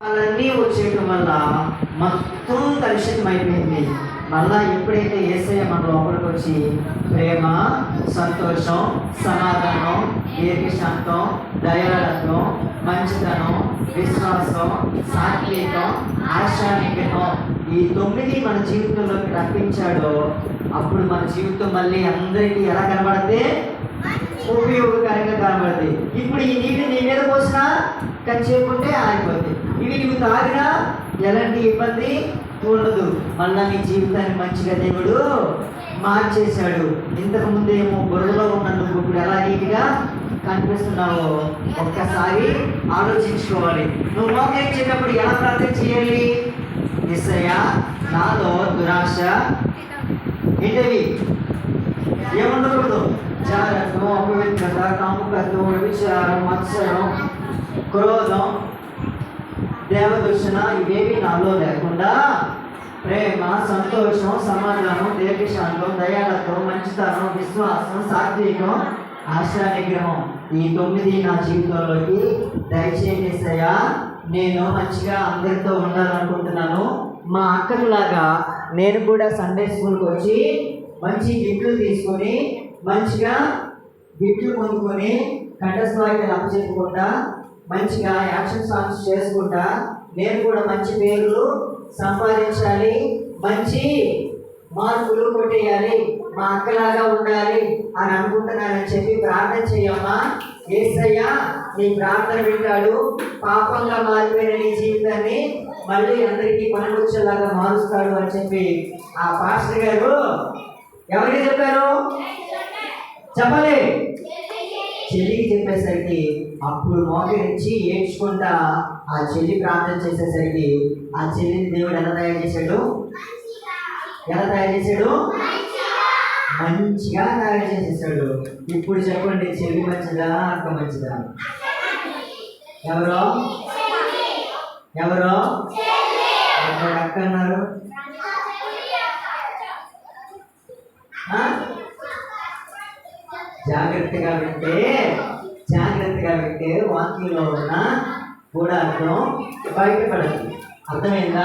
వాళ్ళన్నీ వచ్చేయటం వల్ల మొత్తం కలుషితం అయిపోయింది. మళ్ళా ఎప్పుడైతే ఏసయ్య మన లోపలికి వచ్చి ప్రేమ సంతోషం సమాధానం దీర్ఘశాంతం దయాళత్వం మంచితనం విశ్వాసం సాత్వికం ఆశానికతం ఈ తొమ్మిది మన జీవితంలోకి రప్పించాడో అప్పుడు మన జీవితం మళ్ళీ అందరికీ ఎలా కనబడితే ఉపయోగకరంగా కనబడుతుంది ఇప్పుడు ఈ నీళ్ళు నీ మీద పోసినా కంచేపుంటే ఆగిపోతుంది ఇవి నువ్వు తాగినా ఎలాంటి ఇబ్బంది ఉండదు. మళ్ళా నీ జీవితాన్ని మంచిగా దేవుడు మార్చేశాడు. ఇంతకు ముందు ఏమో బురదలో ఉన్న నువ్వు ఇప్పుడు ఎలా నీట్గా కనిపిస్తున్నావో ఒక్కసారి ఆలోచించుకోవాలి. నువ్వు మోకరించేటప్పుడు ఎలా ప్రార్థన చేయాలి? నిశ్చయ నాలో దురాశ ఏంటవి ఏముండకూడదు. జాగ్రత్త అపవిత్రత కాముకత్వం వ్యభిచారం మత్సరం క్రోధం దేవదూషణ ఇవేవి నాలో లేకుండా ప్రేమ సంతోషం సమాధానం దీర్ఘశాంతం దయాలత్వం మంచితనం విశ్వాసం సాత్వికం ఆశా నిగ్రహం ఈ తొమ్మిది నా జీవితంలోకి దయచేసయ్యా. నేను మంచిగా అందరితో ఉండాలనుకుంటున్నాను. మా అక్కలాగా నేను కూడా సండే స్కూల్కి వచ్చి మంచి గిఫ్ట్లు తీసుకొని మంచిగా గిఫ్ట్లు పొందుకొని కంఠస్వాయికి అప్పచెప్పకుండా మంచిగా యాక్షన్ సాంగ్స్ చేసుకుంటా. నేను కూడా మంచి పేర్లు సంపాదించాలి. మంచి మార్కులు కొట్టేయాలి. మా అక్కలాగా ఉండాలి అని అనుకుంటున్నానని చెప్పి ప్రార్థన చేయమ్మా. ఏసయ్యా నీ ప్రార్థన వింటాడు. పాపంగా మారిపోయిన నీ జీవితాన్ని మళ్ళీ అందరికీ పనికొచ్చేలాగా మారుస్తాడు అని చెప్పి ఆ పాస్టర్ గారు ఎవరికి చెప్పారు? చెప్పలే. చెల్లికి చెప్పేసరికి అప్పుడు మోకరించి ఏడ్చుకుంటా ఆ చెల్లి ప్రార్థన చేసేసరికి ఆ చెల్లిని దేవుడు ఎలా తయారు చేశాడు? ఎలా తయారు చేశాడు? మంచిగా తయారు చేసేసాడు. ఇప్పుడు చెప్పండి చెల్లి మంచిదా అక్క మంచిదా? ఎవరో? ఎవరో? అక్క అన్నారు? జాగ్రత్తగా వింటే జాగ్రత్తగా వింటే వాక్యంలో ఉన్న గూఢార్థం బయటపడదు. అర్థమైందా?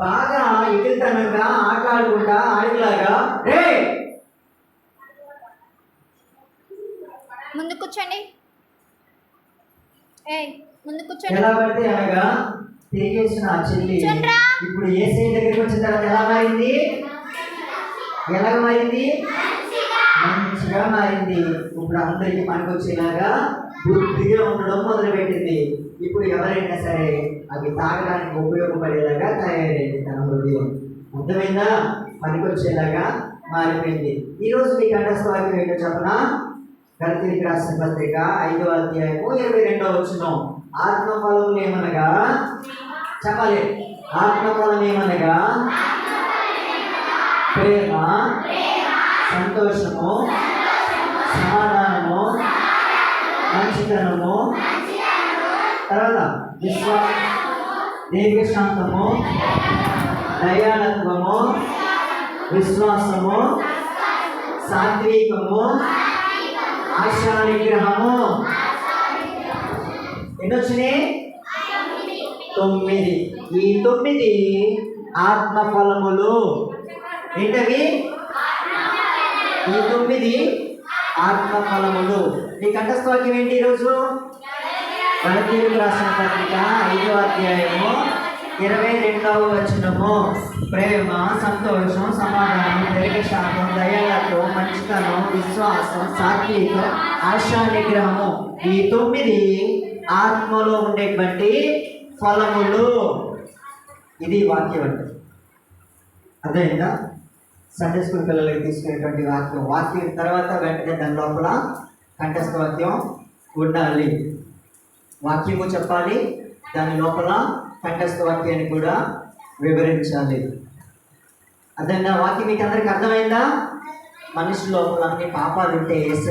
బాగా ఎగురుతనంగా ఆటలాడుకుంటా ఆడిలాగా రే ముందు కూర్చోండి. ఏ ముందు కూర్చోండి. ఎలా పడితే అనగా తిరిగేసిన ఆ చెల్లి. ఇప్పుడు ఏ సైడ్ దగ్గరికి వచ్చిన తర్వాత ఎలా మారింది? ఎలా మారింది? మంచిగా మారింది. ఇప్పుడు అందరికీ పనికొచ్చేలాగా బుద్ధిగా ఉండడం మొదలుపెట్టింది. ఇప్పుడు ఎవరైనా సరే అవి తాగడానికి ఉపయోగపడేలాగా తయారైంది తన హృదయం. అర్థమైందా? పనికొచ్చేలాగా మారిపోయింది. ఈరోజు మీ కంఠస్థవాక్యం ఏంటో చెప్పన? గణతికి రాసిన పత్రిక ఐదో అధ్యాయము ఇరవై రెండో వచ్చిన ఆత్మఫలం ఏమనగా? చెప్పాలి. ఆత్మఫలం ఏమనగా? ప్రేమ. సంతోషము సమాధానము మంచితనము తర్వాత విశ్వా దీర్ఘశాంతము దయాళత్వము విశ్వాసము సాత్వికము ఆశా నిగ్రహము. ఎన్ని వచ్చినాయి తొమ్మిది. ఈ తొమ్మిది ఆత్మఫలములు. ఏంటవి? ఈ తొమ్మిది ఆత్మఫలములు మీ కంఠస్థవాక్యం ఏంటి ఈరోజు? గణతీయులకు రాసిన పత్రిక ఐదో అధ్యాయము ఇరవై రెండవ వచనము. ప్రేమ సంతోషం సమాధానం దీర్ఘశాతం దయాలతో మంచితనం విశ్వాసం సాత్విక ఆశా నిగ్రహము. ఈ తొమ్మిది ఆత్మలో ఉండేటువంటి ఫలములు. ఇది వాక్యం అంటే అర్థమైందా? సండే స్కూల్ పిల్లలకి తీసుకునేటువంటి వాక్యం. వాక్యం తర్వాత వెంటనే దాని లోపల కంఠస్థ వాక్యం ఉండాలి. వాక్యము చెప్పాలి దాని లోపల కంఠస్థ వాక్యాన్ని కూడా వివరించాలి. అదేనా వాక్యం మీకు అందరికి అర్థమైందా? మనిషి లోపల అన్ని పాపాలు ఉంటే ఎస్ఐ